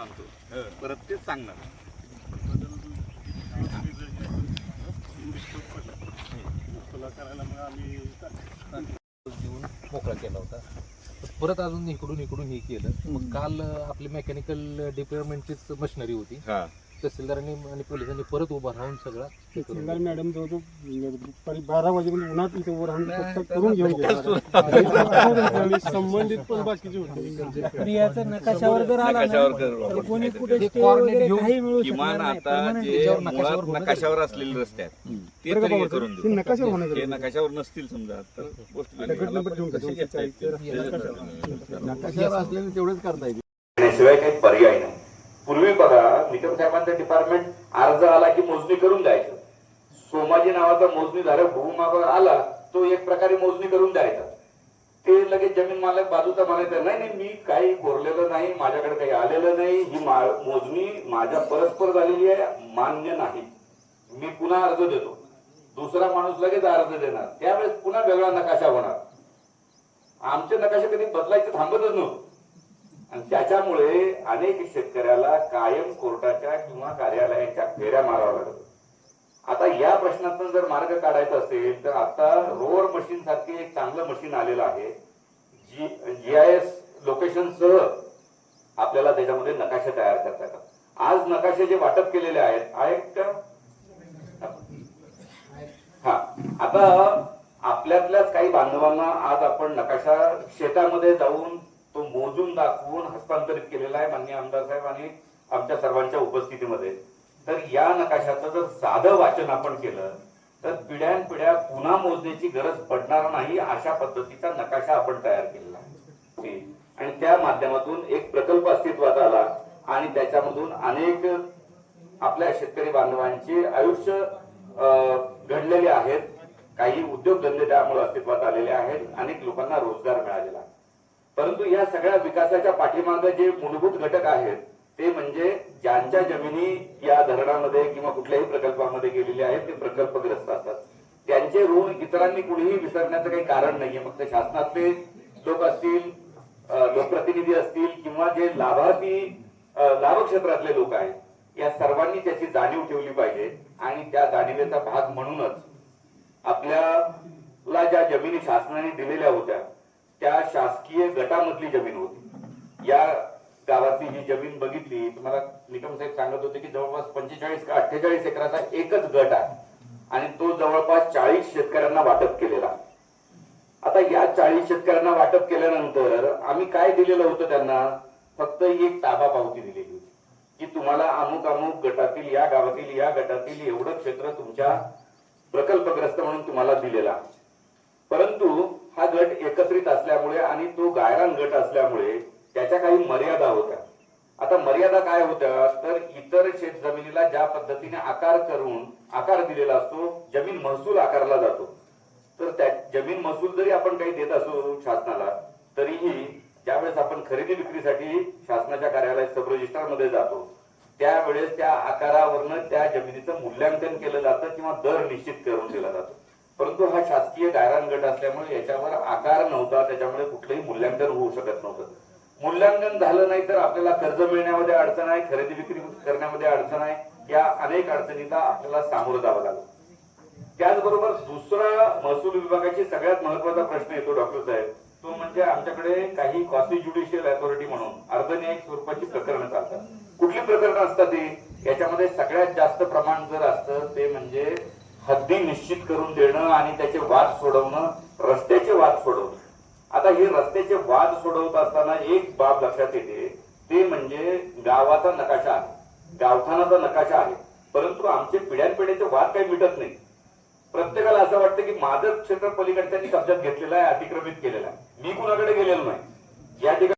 सांगतो. परत तेच सांगणार. देऊन मोकळा केला होता. परत अजून इकडून इकडून हे केलं. मग काल आपली मेकॅनिकल डिपार्टमेंटचीच मशिनरी होती. हा. तहसीलदारांनी आणि पोलिसांनी परत उभा राहून सगळा हे करून तहसीलदार. मॅडम जवळजवळ दुपारी बारा वाजेपर्यंत उन्हात इथे उभं राहून फक्त करून घेऊन गेला संबंधित पण बाकीचे होते प्रियाचा नकाशावर जर आला नकाशावर ना तर. कोणी कुठे ते stay coordinate वगैरे घेऊन काही मिळू किमान नाही. आता Permanent जे त्याच्यावर मुळात नकाशावर नकाशावर असलेले रस्ते आहेत ते बरं का तरी हे बाबा? करून ते देऊ नकाशावर होणं हे गरजेचं आहे. नकाशावर नसतील समजा तर गोष्ट वेगळी. गट नंबर कशी? नकाशावर असलेलं तेवढंच करता येईल शिवाय काही पर्याय नाही पूर्वी बघा निकम साहेबांचं डिपार्टमेंट अर्ज आला की मोजणी करून द्यायचं. सोमाजी नावाचा मोजणीधारक भूमागावर आला तो एक प्रकारे मोजणी करून द्यायचा. ते लगेच जमीन मालक बाजूचा म्हणायचा नाही नाही मी काही कोरलेलं नाही माझ्याकडे काही आलेलं नाही ही मोजणी माझ्या परस्पर झालेली आहे मान्य नाही. मी पुन्हा अर्ज देतो. दुसरा माणूस लगेच अर्ज देणार. त्यावेळेस पुन्हा वेगळा नकाशा होणार. आमचे नकाशे कधी बदलायचे थांबतच नव्हतं. आणि त्याच्यामुळे अनेक शेतकऱ्याला कायम कोर्टाच्या किंवा कार्यालयाच्या फेऱ्या माराव्या लागत आता या प्रश्नातून जर मार्ग काढायचा असेल तर आता रोअर मशीन सारखे एक चांगलं मशीन आलेलं आहे. G G I S location सह आपल्याला त्याच्यामध्ये नकाशे तयार करता येतात. आज नकाशे जे वाटप केलेले आहेत आहेत का? हा. आता आपल्यातल्याच काही बांधवांना आज आपण नकाशा शेतामध्ये जाऊन तो मोजून दाखवून हस्तांतरित केलेला आहे माननीय आमदार साहेब आणि आमच्या सर्वांच्या उपस्थितीमध्ये. तर या नकाशाचं जर साधं वाचन आपण केलं तर पिढ्यानपिढ्या पुन्हा मोजण्याची गरज पडणार नाही अशा पद्धतीचा नकाशा आपण तयार केलेला आहे. आणि त्या माध्यमातून एक प्रकल्प अस्तित्वात आला आणि त्याच्यामधून अनेक आपल्या शेतकरी बांधवांचे आयुष्य घडलेले आहेत. काही उद्योगधंदे त्यामुळे अस्तित्वात आलेले आहेत. अनेक लोकांना रोजगार मिळालेला आहे. परंतु या सगळ्या विकासाच्या पाठीमागे जे मूलभूत घटक आहेत ते म्हणजे ज्यांच्या जमिनी या धरणामध्ये किंवा कुठल्याही प्रकल्पामध्ये गेलेले आहेत ते प्रकल्पग्रस्त असतात. त्यांचे ऋण इतरांनी कुणीही विसरण्याचं काही कारण नाहीये. मग ते शासनातले लोक असतील लोकप्रतिनिधी असतील किंवा जे लाभार्थी अं, लाभ क्षेत्रातले लोक आहेत या सर्वांनी त्याची जाणीव ठेवली पाहिजे. आणि त्या जाणीवेचा भाग म्हणूनच आपल्याला ज्या जमिनी शासनाने दिलेल्या होत्या शासकीय गटामधली जमीन होती. या गावातली ही जमीन बघितली तुम्हाला निकम साहेब सांगत होते की जवळपास पंचेचाळीस का अठ्ठेचाळीस एकराचा एकच गट आहे. आणि तो जवळपास चाळीस शेतकऱ्यांना वाटप केलेला. आता या चाळीस शेतकऱ्यांना वाटप केल्यानंतर आम्ही काय दिलेलं होतं त्यांना? फक्त एक ताबा पावती दिलेली होती. की तुम्हाला अमुक अमुक गटातील या गावातील या गटातील एवढं क्षेत्र तुमच्या प्रकल्पग्रस्त म्हणून तुम्हाला दिलेला हा गट एकत्रित असल्यामुळे आणि तो गायरान गट असल्यामुळे त्याच्या काही मर्यादा होत्या. आता मर्यादा काय होत्या? तर इतर शेत जमिनीला ज्या पद्धतीने आकार करून आकार दिलेला असतो जमीन महसूल आकारला जातो. तर त्या जमीन महसूल जरी आपण काही देत असू शासनाला तरीही ज्यावेळेस आपण खरेदी विक्रीसाठी शासनाच्या कार्यालय सब रजिस्ट्रारमध्ये जातो त्यावेळेस त्या आकारावरनं त्या जमिनीचं मूल्यांकन केलं जातं किंवा दर निश्चित करून दिला जातो. परंतु हा शासकीय गायरान गट असल्यामुळे याच्यावर आकार नव्हता त्याच्यामुळे कुठलंही मूल्यांकन होऊ शकत नव्हतं. मूल्यांकन झालं नाही तर आपल्याला कर्ज मिळण्यामध्ये अडचण आहे खरेदी विक्री करण्यामध्ये अडचण आहे या अनेक अडचणींना आपल्याला सामोरं जावं लागलं. त्याचबरोबर दुसरा महसूल विभागाची सगळ्यात महत्त्वाचा प्रश्न येतो डॉक्टर साहेब. तो म्हणजे आमच्याकडे काही कॉसी ज्युडिशियल अथॉरिटी म्हणून अर्धन्यायिक स्वरूपाची प्रकरणं चालतात. कुठली प्रकरणं असतात ते? याच्यामध्ये सगळ्यात जास्त प्रमाण जर असतं ते म्हणजे हद्दी निश्चित करून देणं आणि त्याचे वाद सोडवणं रस्त्याचे वाद सोडवणं. आता हे रस्त्याचे वाद सोडवत असताना एक बाब लक्षात येते. ते म्हणजे गावाचा नकाशा आहे. गावठाणाचा नकाशा आहे. परंतु आमचे पिढ्यानपिढ्याचे वाद काही मिटत नाही. प्रत्येकाला असं वाटतं की माझं क्षेत्र पलीकडच्यांनी कब्जात घेतलेलं आहे अतिक्रमित केलेलं आहे. मी कुणाकडे गेलेलो नाही. या ठिकाणी